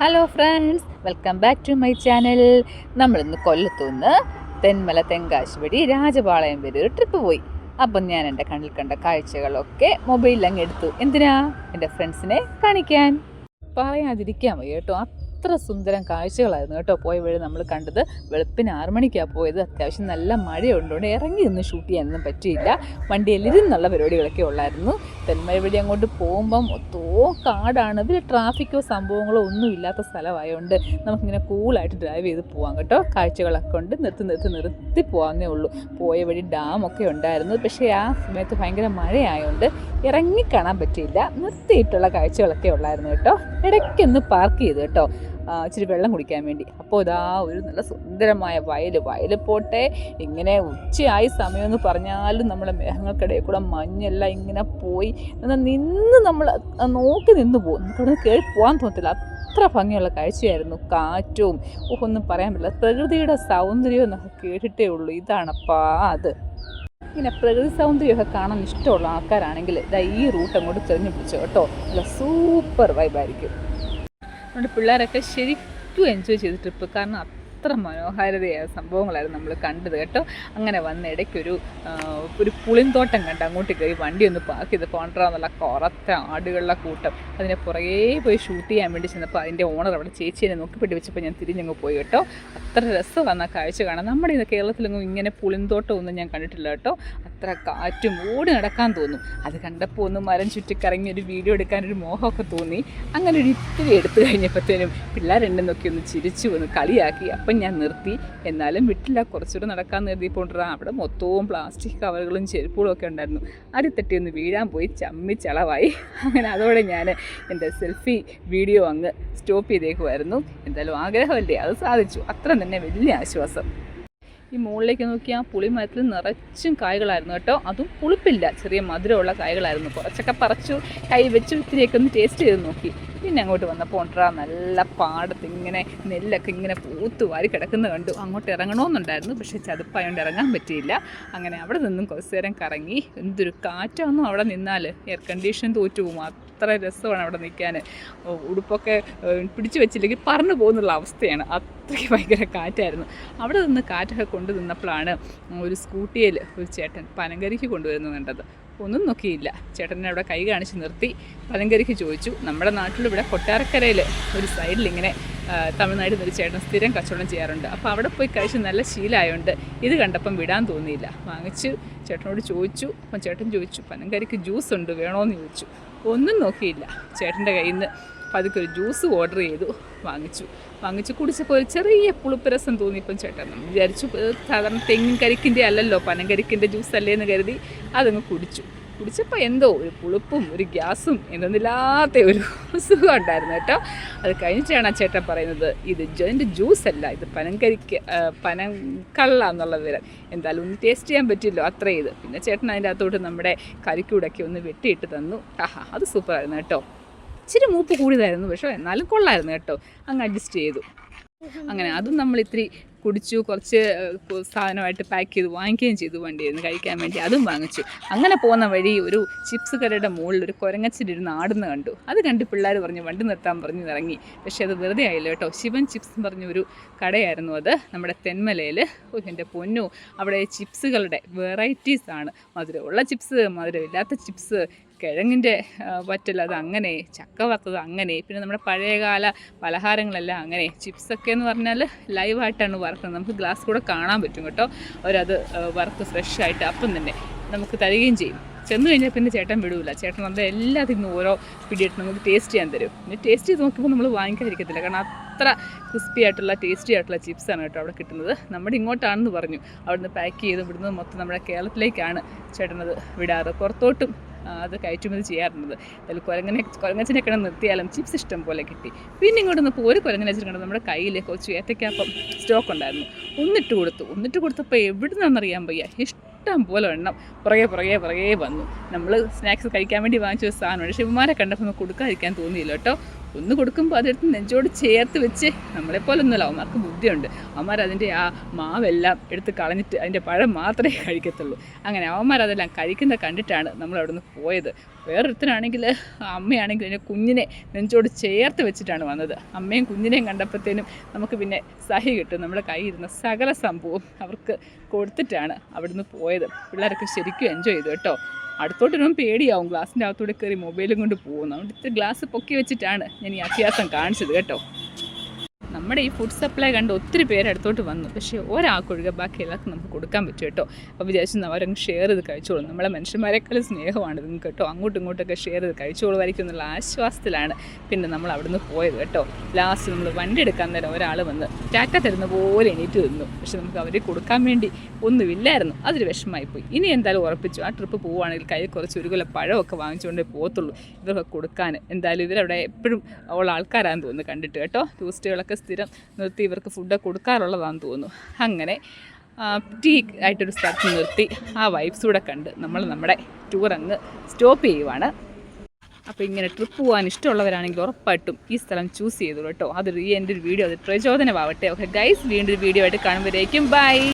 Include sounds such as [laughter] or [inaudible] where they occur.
Hello friends welcome back to my channel നമ്മളിന്ന് കൊല്ലത്തുനിന്ന് തെന്മല തെങ്കാശുപടി രാജപാളയം വരെ ഒരു ട്രിപ്പ് പോയി. അപ്പം ഞാൻ എന്റെ കണ്ണിൽ കണ്ട കാഴ്ചകളൊക്കെ മൊബൈലിൽ അങ്ങ് എടുത്തു. എന്തിനാ? എന്റെ ഫ്രണ്ട്സിനെ കാണിക്കാൻ. പറയാതിരിക്കാൻ വയ്യ കേട്ടോ? അത്ര സുന്ദരം കാഴ്ചകളായിരുന്നു കേട്ടോ പോയ വഴി നമ്മൾ കണ്ടത്. വെളുപ്പിന് ആറ് മണിക്കാണ് പോയത്. അത്യാവശ്യം നല്ല മഴയുള്ളതുകൊണ്ട് ഇറങ്ങി നിന്ന് ഷൂട്ട് ചെയ്യാനൊന്നും പറ്റിയില്ല. വണ്ടിയിൽ ഇരുന്നുള്ള പരിപാടികളൊക്കെ ഉള്ളായിരുന്നു. തെന്മഴ വഴി അങ്ങോട്ട് പോകുമ്പം ഒത്തോ കാടാണ്. ഇതിൽ ട്രാഫിക്കോ സംഭവങ്ങളോ ഒന്നും ഇല്ലാത്ത സ്ഥലമായതുകൊണ്ട് നമുക്കിങ്ങനെ കൂളായിട്ട് ഡ്രൈവ് ചെയ്ത് പോകാം കേട്ടോ. കാഴ്ചകളൊക്കെ ഉണ്ട്. നിർത്തി നിർത്തി നിർത്തി പോകാമെന്നേ ഉള്ളൂ. പോയ വഴി ഡാമൊക്കെ ഉണ്ടായിരുന്നു. പക്ഷേ ആ സമയത്ത് ഭയങ്കര മഴയായതുകൊണ്ട് ഇറങ്ങി കാണാൻ പറ്റിയില്ല. നിർത്തിയിട്ടുള്ള കാഴ്ചകളൊക്കെ ഉള്ളായിരുന്നു കേട്ടോ. ഇടയ്ക്കൊന്ന് പാർക്ക് ചെയ്തു കേട്ടോ. ഇച്ചിരി വെള്ളം കുടിക്കാൻ വേണ്ടി. അപ്പോൾ ഇതാ ഒരു നല്ല സുന്ദരമായ വയൽ. വയൽ പോട്ടെ. ഇങ്ങനെ ഉച്ചയായി സമയമെന്ന് പറഞ്ഞാലും നമ്മുടെ മേഘങ്ങൾക്കിടയിൽ കൂടെ മഞ്ഞെല്ലാം ഇങ്ങനെ പോയി എന്നാൽ നിന്ന് നമ്മൾ നോക്കി നിന്ന് പോകും നമുക്കവിടെ കയറി പോകാൻ തോന്നത്തില്ല. അത്ര ഭംഗിയുള്ള കാഴ്ചയായിരുന്നു. കാറ്റും ഒന്നും പറയാൻ പറ്റില്ല. പ്രകൃതിയുടെ സൗന്ദര്യം എന്നൊക്കെ കേട്ടിട്ടേ ഉള്ളൂ. ഇതാണപ്പാ അത്. ഇങ്ങനെ പ്രകൃതി സൗന്ദര്യമൊക്കെ കാണാൻ ഇഷ്ടമുള്ള ആൾക്കാരാണെങ്കിൽ ഇതാ ഈ റൂട്ട് അങ്ങോട്ട് തിരഞ്ഞു പിടിച്ചു കേട്ടോ. നല്ല സൂപ്പർ വൈബായിരിക്കും നമ്മുടെ പിള്ളേരൊക്കെ ശരിക്കും എൻജോയ് ചെയ്ത ട്രിപ്പ് കാരണം അത്ര മനോഹാരിതയായ സംഭവങ്ങളായിരുന്നു നമ്മൾ കണ്ടത് കേട്ടോ. അങ്ങനെ വന്ന ഇടയ്ക്കൊരു ഒരു പുളിന്തോട്ടം കണ്ട് അങ്ങോട്ട് കയറി വണ്ടി ഒന്ന് പാർക്ക് ചെയ്ത് പോകണ്ടെന്നുള്ള കുറത്ത ആടുകളുടെ കൂട്ടം. അതിനെ പുറകെ പോയി ഷൂട്ട് ചെയ്യാൻ വേണ്ടി ചെന്നപ്പോൾ അതിന്റെ ഓണർ അവിടെ ചേച്ചീനെ നോക്കി പിടിപ്പിച്ചപ്പോൾ ഞാൻ തിരിഞ്ഞങ്ങ് പോയി കേട്ടോ. അത്ര രസമാണ് ആ കാഴ്ച കാണാൻ. നമ്മുടെ ഇത് കേരളത്തിലൊന്നും ഇങ്ങനെ പുളിന്തോട്ടം ഒന്നും ഞാൻ കണ്ടിട്ടില്ല കേട്ടോ. അത്ര കാറ്റും ഓടി നടക്കാൻ തോന്നും. അത് കണ്ടപ്പോൾ ഒന്ന് മരം ചുറ്റിക്കറങ്ങി ഒരു വീഡിയോ എടുക്കാൻ ഒരു മോഹമൊക്കെ തോന്നി. അങ്ങനെ ഒരു ഇത്തിരി എടുത്തു കഴിഞ്ഞപ്പോഴത്തേനും പിള്ളേരുണ്ടെന്നൊക്കെ നോക്കി ഒന്ന് ചിരിച്ചു ഒന്ന് കളിയാക്കി. അപ്പം ഞാൻ നിർത്തി. എന്നാലും വിട്ടില്ല. കുറച്ചുകൂടെ നടക്കാൻ നിർത്തി. പോണ്ടാ അവിടെ മൊത്തവും പ്ലാസ്റ്റിക് കവറുകളും ചെരുപ്പുകളും ഒക്കെ ഉണ്ടായിരുന്നു. അരി തട്ടി ഒന്ന് വീഴാൻ പോയി. ചമ്മി ചളവായി. അങ്ങനെ അതോടെ ഞാൻ എന്റെ സെൽഫി വീഡിയോ അങ്ങ് സ്റ്റോപ്പ് ചെയ്തേക്കുമായിരുന്നു എന്തായാലും ആഗ്രഹമല്ലേ? അത് സാധിച്ചു. അത്ര തന്നെ വലിയ ആശ്വാസം. ഈ മുകളിലേക്ക് നോക്കിയാൽ പുളിമരത്തിൽ നിറച്ചും കായ്കളായിരുന്നു കേട്ടോ. അതും പുളിപ്പില്ല. ചെറിയ മധുരമുള്ള കായ്കളായിരുന്നു. കുറച്ചൊക്കെ പറിച്ചു കൈ വെച്ച് ഇത്തിരിയൊക്കെ ഒന്ന് ടേസ്റ്റ് ചെയ്ത് നോക്കി. പിന്നെ അങ്ങോട്ട് വന്നപ്പോൾ ഒണ്ടറ നല്ല പാടത്ത് ഇങ്ങനെ നെല്ലൊക്കെ ഇങ്ങനെ പൂത്ത് വാരി കിടക്കുന്ന കണ്ടു. അങ്ങോട്ട് ഇറങ്ങണമെന്നുണ്ടായിരുന്നു പക്ഷേ ചതുപ്പായതുകൊണ്ട് ഇറങ്ങാൻ പറ്റിയില്ല. അങ്ങനെ അവിടെ നിന്നും കുറച്ച് നേരം കറങ്ങി. എന്തൊരു കാറ്റാണെന്നും അവിടെ നിന്നാൽ എയർ കണ്ടീഷൻ തോറ്റു. പോകും അത്ര രസമാണ് അവിടെ നിൽക്കാൻ. ഉടുപ്പൊക്കെ പിടിച്ചു വെച്ചില്ലെങ്കിൽ പറന്നു പോകുന്നുള്ള അവസ്ഥയാണ്. അത്രയ്ക്ക് ഭയങ്കര കാറ്റായിരുന്നു. അവിടെ നിന്ന് കാറ്റൊക്കെ കൊണ്ടു നിന്നപ്പോഴാണ് ഒരു സ്കൂട്ടിയിൽ ഒരു ചേട്ടൻ പനങ്കരിക്ക് കൊണ്ടുവരുന്നത് കണ്ടത്. ഒന്നും നോക്കിയില്ല. ചേട്ടനെ അവിടെ കൈ കാണിച്ച് നിർത്തി. പനങ്കരിക്ക് ചോദിച്ചു നമ്മുടെ നാട്ടിലിവിടെ കൊട്ടാരക്കരയിൽ ഒരു സൈഡിൽ ഇങ്ങനെ തമിഴ്നാട്ടിൽ നിന്ന് ഒരു ചേട്ടൻ സ്ഥിരം കച്ചവടം ചെയ്യാറുണ്ട്. അപ്പോൾ അവിടെ പോയി കഴിച്ച് നല്ല ശീലമായതുകൊണ്ട് ഇത് കണ്ടപ്പം വിടാൻ തോന്നിയില്ല. വാങ്ങിച്ചു ചേട്ടനോട് ചോദിച്ചു അപ്പം ചേട്ടൻ ചോദിച്ചു പനങ്കരിക്ക് ജ്യൂസ് ഉണ്ട് വേണോയെന്ന് ചോദിച്ചു. ഒന്നും നോക്കിയില്ല. ചേട്ടന്റെ കയ്യിൽ നിന്ന് പതുക്കെ ഒരു ജ്യൂസ് ഓർഡർ ചെയ്തു വാങ്ങിച്ചു. വാങ്ങിച്ച് കുടിച്ചപ്പോൾ ഒരു ചെറിയ പുളിപ്പ് രസം തോന്നിയപ്പം ചേട്ടൻ വിചാരിച്ചു "ഇത് സാധാരണ തെങ്ങിൻ കരിക്കിന്റെ അല്ലല്ലോ പനങ്കരിക്കിന്റെ ജ്യൂസ് അല്ലേ എന്ന് കരുതി അതങ്ങ് കുടിച്ചു. കുടിച്ചപ്പോൾ എന്തോ ഒരു പുളിപ്പും ഒരു ഗ്യാസും എന്തെന്നില്ലാത്ത ഒരു [laughs] സുഖം ഉണ്ടായിരുന്നു കേട്ടോ. അത് കഴിഞ്ഞിട്ടാണ് ആ ചേട്ടൻ പറയുന്നത് ഇത് ജോയിന്റ് ജ്യൂസ് അല്ല ഇത് പനങ്കരിക്ക് പനം എന്നുള്ള വിവരം എന്തായാലും ഒന്ന് ടേസ്റ്റ് ചെയ്യാൻ പറ്റില്ലോ അത്ര ഇത്. പിന്നെ ചേട്ടൻ അതിന്റെ അകത്തോട്ട് നമ്മുടെ കരിക്കൂടൊക്കെ ഒന്ന് വെട്ടിയിട്ട് തന്നു. ആഹാ അത് സൂപ്പറായിരുന്നു കേട്ടോ. ഇച്ചിരി മൂപ്പ് കൂടിയതായിരുന്നു പക്ഷേ എന്നാലും കൊള്ളായിരുന്നു കേട്ടോ. അങ്ങ് അഡ്ജസ്റ്റ് ചെയ്തു. അങ്ങനെ അതും നമ്മൾ ഇത്തിരി കുടിച്ചു കുറച്ച് സാധനമായിട്ട് പാക്ക് ചെയ്ത് വാങ്ങിക്കുകയും ചെയ്തു വണ്ടിയിൽ കഴിക്കാൻ വേണ്ടി അതും വാങ്ങിച്ചു. അങ്ങനെ പോകുന്ന വഴി ഒരു ചിപ്സ് കടയുടെ മുകളിൽ ഒരു കുരങ്ങച്ചിരുന്ന് ആടുന്ന കണ്ടു. അത് കണ്ട് പിള്ളേർ പറഞ്ഞു വണ്ടി നിർത്താൻ പറഞ്ഞു ഇറങ്ങി. പക്ഷേ അത് വെറുതെ ആയില്ല കേട്ടോ. ശിവൻ ചിപ്സ് എന്ന് പറഞ്ഞൊരു കടയായിരുന്നു അത്. നമ്മുടെ തെന്മലയിൽ എന്റെ പൊന്നു. അവിടെ ചിപ്സുകളുടെ വെറൈറ്റീസ് ആണ്. മധുരമുള്ള ചിപ്സ് മധുരമില്ലാത്ത ചിപ്സ് കിഴങ്ങിന്റെ വറ്റൽ അത് അങ്ങനെ ചക്ക വറുത്തത് അങ്ങനെ പിന്നെ നമ്മുടെ പഴയകാല പലഹാരങ്ങളെല്ലാം അങ്ങനെ ചിപ്സൊക്കെ എന്ന് പറഞ്ഞാൽ ലൈവായിട്ടാണ് വറുക്കുന്നത്. നമുക്ക് ഗ്ലാസ് കൂടെ കാണാൻ പറ്റും കേട്ടോ. അവരത് വറുത്ത് ഫ്രഷായിട്ട് അപ്പം തന്നെ നമുക്ക് തരികയും ചെയ്യും. ചെന്ന് കഴിഞ്ഞാൽ പിന്നെ ചേട്ടൻ വിടൂല. ചേട്ടൻ അത് എല്ലാത്തിനും ഓരോ പിടിയിട്ട് നമുക്ക് ടേസ്റ്റ് ചെയ്യാൻ തരും. പിന്നെ ടേസ്റ്റ് ചെയ്ത് നോക്കുമ്പോൾ നമ്മൾ വാങ്ങിക്കാതിരിക്കത്തില്ല. കാരണം അത്ര ക്രിസ്പി ആയിട്ടുള്ള ടേസ്റ്റി ആയിട്ടുള്ള ചിപ്സാണ് കേട്ടോ അവിടെ കിട്ടുന്നത്. നമ്മുടെ ഇങ്ങോട്ടാണെന്ന് പറഞ്ഞു. അവിടുന്ന് പാക്ക് ചെയ്ത് വിടുന്നത് മൊത്തം നമ്മുടെ കേരളത്തിലേക്കാണ് ചേട്ടനത് വിടാറ്. പുറത്തോട്ടും അത് കയറ്റുമതി ചെയ്യാറുള്ളത്. അതിൽ കുരങ്ങനെ കിടന്ന് നിർത്തിയാലും ചിപ്സ് ഇഷ്ടം പോലെ കിട്ടി. പിന്നെ ഇങ്ങോട്ട് നിന്ന് ഒരു കുരങ്ങനെ വെച്ചിട്ടുണ്ട് നമ്മുടെ കയ്യിൽ കുറച്ച് ഏത്തക്കാപ്പം സ്റ്റോക്ക് ഉണ്ടായിരുന്നു. ഒന്നിട്ട് കൊടുത്തു. ഒന്നിട്ട് കൊടുത്തപ്പോൾ എവിടെ നിന്നാണെന്നറിയാൻ വയ്യ. ഇഷ്ടം പോലെ എണ്ണം പുറകെ പുറകെ പുറകെ വന്നു. നമ്മൾ സ്നാക്സ് കഴിക്കാൻ വേണ്ടി വാങ്ങിച്ച ഒരു സാധനമാണ്. പക്ഷേ ഇവന്മാരെ കണ്ടപ്പോൾ കൊടുക്കാതിരിക്കാൻ തോന്നിയില്ല കേട്ടോ. ഒന്ന് കൊടുക്കുമ്പോൾ അതെടുത്ത് നെഞ്ചോട് ചേർത്ത് വെച്ച് നമ്മളെപ്പോലൊന്നുമല്ല അവന്മാർക്ക് ബുദ്ധിയുണ്ട്. അവന്മാർ അതിന്റെ ആ മാവെല്ലാം എടുത്ത് കളഞ്ഞിട്ട് അതിന്റെ പഴം മാത്രമേ കഴിക്കത്തുള്ളൂ. അങ്ങനെ അവന്മാർ അതെല്ലാം കഴിക്കുന്ന കണ്ടിട്ടാണ് നമ്മൾ അവിടെ നിന്ന് പോയത്. വേറൊരുത്തനാണെങ്കിൽ അമ്മയാണെങ്കിൽ എന്റെ കുഞ്ഞിനെ നെഞ്ചോട് ചേർത്ത് വെച്ചിട്ടാണ് വന്നത്. അമ്മയും കുഞ്ഞിനെയും കണ്ടപ്പോഴത്തേനും നമുക്ക് പിന്നെ സഹി കിട്ടും. നമ്മുടെ കയ്യിരുന്ന സകല സംഭവം അവർക്ക് കൊടുത്തിട്ടാണ് അവിടുന്ന് പോയത്. പിള്ളേരൊക്കെ ശരിക്കും എൻജോയ് ചെയ്തു കേട്ടോ. അടുത്തോട്ട് വരുമ്പോൾ പേടിയാവും. ഗ്ലാസിന്റെ അകത്തൂടെ കയറി മൊബൈലും കൊണ്ട് പോകുന്നു ഇത്തിരി ഗ്ലാസ് പൊക്കി വെച്ചിട്ടാണ് ഞാൻ ഈ അഭ്യാസം കാണിച്ചത് കേട്ടോ. നമ്മുടെ ഈ ഫുഡ് സപ്ലൈ കണ്ട് ഒത്തിരി പേര് അടുത്തോട്ട് വന്നു. പക്ഷേ ഒരാൾക്കൊഴികെ ബാക്കി എല്ലാവർക്കും നമുക്ക് കൊടുക്കാൻ പറ്റും കേട്ടോ. അപ്പോൾ വിചാരിച്ചു അവരങ്ങ് ഷെയർ ചെയ്ത് കഴിച്ചോളും. നമ്മളെ മനുഷ്യന്മാരെക്കാളും സ്നേഹമാണ് നിങ്ങൾക്ക് കേട്ടോ. അങ്ങോട്ടും ഇങ്ങോട്ടൊക്കെ ഷെയർ ചെയ്ത് കഴിച്ചോളുമായിരിക്കും എന്നുള്ള ആശ്വാസത്തിലാണ് പിന്നെ നമ്മൾ അവിടുന്ന് പോയത് കേട്ടോ. ലാസ്റ്റ് നമ്മൾ വണ്ടി എടുക്കാൻ നേരം ഒരാൾ വന്ന് ടാറ്റ തരുന്ന പോലെ എണീറ്റ് നിന്നു. പക്ഷെ നമുക്ക് അവരെ കൊടുക്കാൻ വേണ്ടി ഒന്നുമില്ലായിരുന്നു. അതൊരു വിഷമമായിപ്പോയി ഇനി എന്തായാലും ഉറപ്പിച്ചു. ആ ട്രിപ്പ് പോവുകയാണെങ്കിൽ കയ്യിൽ കുറച്ച് ഒരു കൊല്ലം പഴമൊക്കെ വാങ്ങിച്ചുകൊണ്ടേ പോകത്തുള്ളൂ. ഇവർക്ക് കൊടുക്കാൻ എന്തായാലും ഇവരവിടെ എപ്പോഴും ഉള്ള ആൾക്കാരാണെന്ന് തോന്നുന്നു കണ്ടിട്ട് കേട്ടോ. ടൂറിസ്റ്റുകളൊക്കെ സ്ഥിരം നിർത്തി ഇവർക്ക് ഫുഡ് കൊടുക്കാറുള്ളതാണെന്ന് തോന്നുന്നു. അങ്ങനെ ടീ ആയിട്ടൊരു സ്ഥലത്ത് നിർത്തി ആ വൈബ്സ് കൂടെ കണ്ട് നമ്മൾ നമ്മുടെ ടൂർ അങ്ങ് സ്റ്റോപ്പ് ചെയ്യുവാണ്. അപ്പോൾ ഇങ്ങനെ ട്രിപ്പ് പോകാൻ ഇഷ്ടമുള്ളവരാണെങ്കിൽ ഉറപ്പായിട്ടും ഈ സ്ഥലം ചൂസ് ചെയ്തു കേട്ടോ. അതൊരു ഈ എന്റെ ഒരു വീഡിയോ അത് പ്രചോദനമാവട്ടെ. ഓക്കെ ഗൈസ് വീണ്ടും ഒരു വീഡിയോ ആയിട്ട് കാണുമ്പോഴേക്കും. ബൈ